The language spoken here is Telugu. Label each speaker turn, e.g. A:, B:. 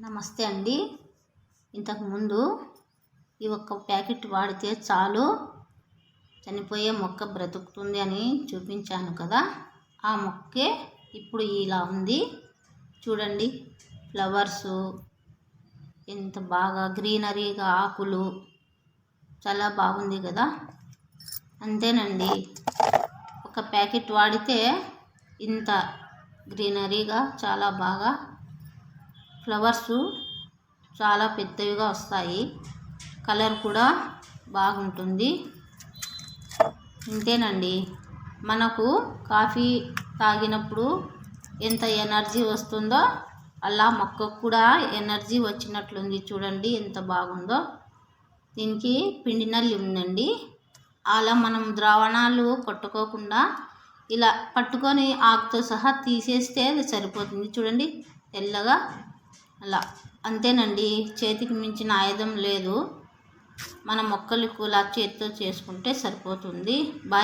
A: నమస్తే అండి. ఇంతకుముందు ఈ ఒక్క ప్యాకెట్ వాడితే చాలు చనిపోయే మొక్క బ్రతుకుతుంది అని చూపించాను కదా. ఆ మొక్కే ఇప్పుడు ఇలా ఉంది. చూడండి ఫ్లవర్సు ఎంత బాగా గ్రీనరీగా ఆకులు చాలా బాగుంది కదా. అంతేనండి ఒక ప్యాకెట్ వాడితే ఇంత గ్రీనరీగా చాలా బాగా ఫ్లవర్స్ చాలా పెద్దవిగా వస్తాయి. కలర్ కూడా బాగుంటుంది. ఇంతేనండి. మనకు కాఫీ తాగినప్పుడు ఎంత ఎనర్జీ వస్తుందో అలా మొక్కకు కూడా ఎనర్జీ వచ్చినట్లుంది. చూడండి ఎంత బాగుందో. దీనికి పిండి నల్లి ఉందండి. అలా మనం ద్రావణాలు కొట్టుకోకుండా ఇలా పట్టుకొని ఆకుతో సహా తీసేస్తే అది సరిపోతుంది. చూడండి తెల్లగా అలా. అంతేనండి చేతికి మించిన ఆయుధం లేదు. మన మొక్కలు కూడా చేతితో చేసుకుంటే సరిపోతుంది. బాయ్.